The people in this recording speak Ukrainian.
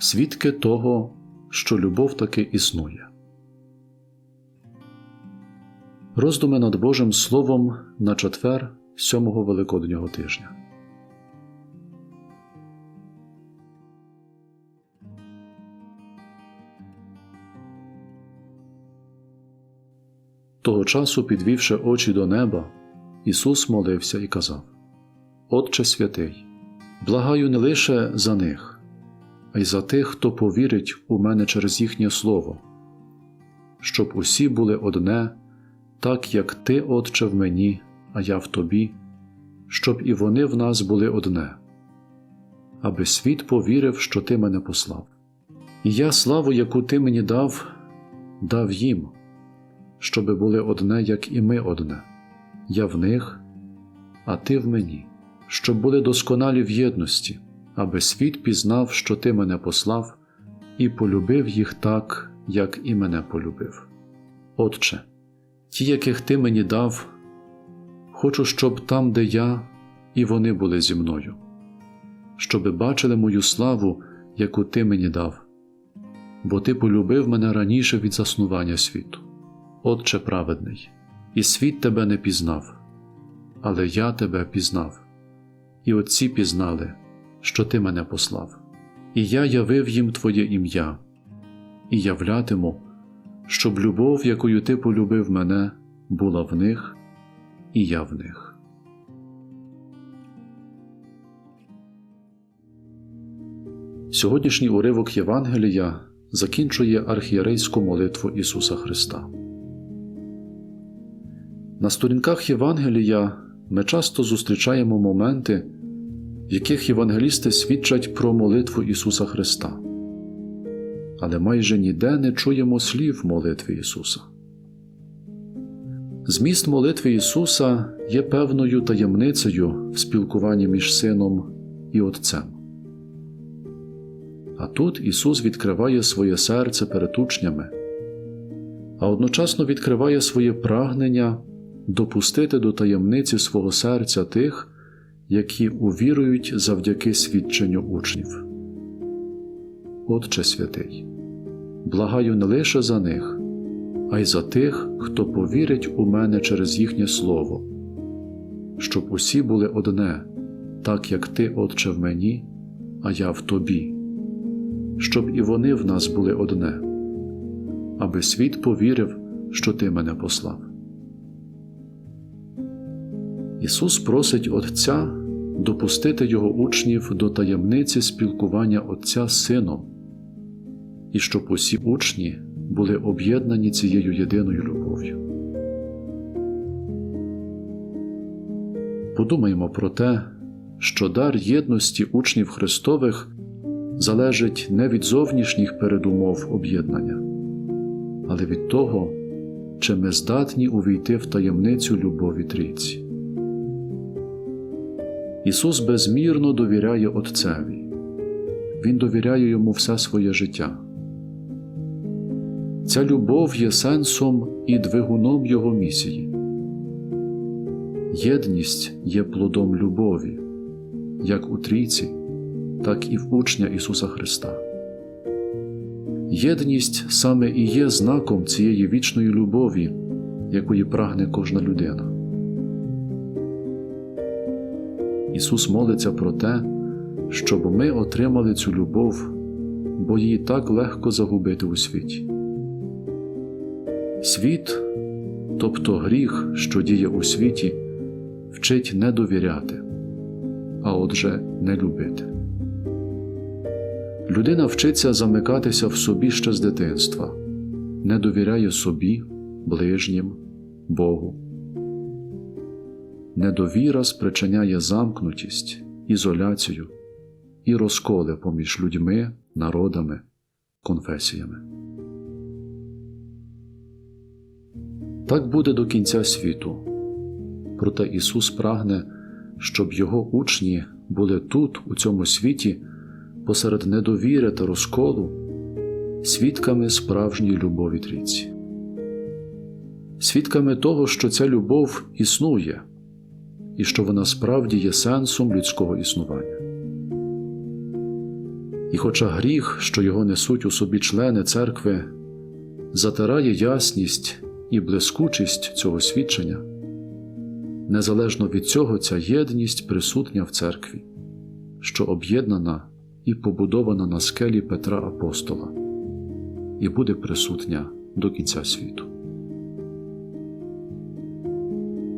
свідки того, що любов таки існує. Роздуми над Божим Словом на четвер сьомого Великоднього тижня. Того часу, підвівши очі до неба, Ісус молився і казав: Отче святий, благаю не лише за них, а й за тих, хто повірить у мене через їхнє Слово, щоб усі були одне, так як Ти, Отче, в мені, а я в Тобі, щоб і вони в нас були одне, аби світ повірив, що Ти мене послав. І я славу, яку Ти мені дав, дав їм, щоби були одне, як і ми одне, я в них, а Ти в мені, щоб були досконалі в єдності, аби світ пізнав, що Ти мене послав, і полюбив їх так, як і мене полюбив. Отче, ті, яких Ти мені дав, хочу, щоб там, де я, і вони були зі мною, щоби бачили мою славу, яку Ти мені дав, бо Ти полюбив мене раніше від заснування світу. Отче праведний, і світ тебе не пізнав, але я тебе пізнав, і отці пізнали, що ти мене послав, і я явив їм Твоє ім'я, і являтиму, щоб любов, якою ти полюбив мене, була в них, і я в них. Сьогоднішній уривок Євангелія закінчує архієрейську молитву Ісуса Христа. На сторінках Євангелія ми часто зустрічаємо моменти, яких євангелісти свідчать про молитву Ісуса Христа, але майже ніде не чуємо слів молитви Ісуса. Зміст молитви Ісуса є певною таємницею в спілкуванні між Сином і Отцем. А тут Ісус відкриває своє серце перед учнями, а одночасно відкриває своє прагнення допустити до таємниці свого серця тих, які увірують завдяки свідченню учнів. Отче святий, благаю не лише за них, а й за тих, хто повірить у мене через їхнє Слово, щоб усі були одне, так як Ти, Отче, в мені, а я в Тобі, щоб і вони в нас були одне, аби світ повірив, що Ти мене послав. Ісус просить Отця допустити Його учнів до таємниці спілкування Отця з Сином, і щоб усі учні були об'єднані цією єдиною любов'ю. Подумаймо про те, що дар єдності учнів Христових залежить не від зовнішніх передумов об'єднання, але від того, чи ми здатні увійти в таємницю любові трійці. Ісус безмірно довіряє Отцеві, Він довіряє йому все своє життя. Ця любов є сенсом і двигуном Його місії. Єдність є плодом любові, як у трійці, так і в учня Ісуса Христа. Єдність саме і є знаком цієї вічної любові, якої прагне кожна людина. Ісус молиться про те, щоб ми отримали цю любов, бо її так легко загубити у світі. Світ, тобто гріх, що діє у світі, вчить не довіряти, а отже, не любити. Людина вчиться замикатися в собі ще з дитинства, не довіряє собі, ближнім, Богу. Недовіра спричиняє замкнутість, ізоляцію і розколи поміж людьми, народами, конфесіями. Так буде до кінця світу. Проте Ісус прагне, щоб Його учні були тут, у цьому світі, посеред недовіри та розколу, свідками справжньої любові трійці, свідками того, що ця любов існує і що вона справді є сенсом людського існування. І хоча гріх, що його несуть у собі члени церкви, затирає ясність і блискучість цього свідчення, незалежно від цього ця єдність присутня в церкві, що об'єднана і побудована на скелі Петра Апостола, і буде присутня до кінця світу.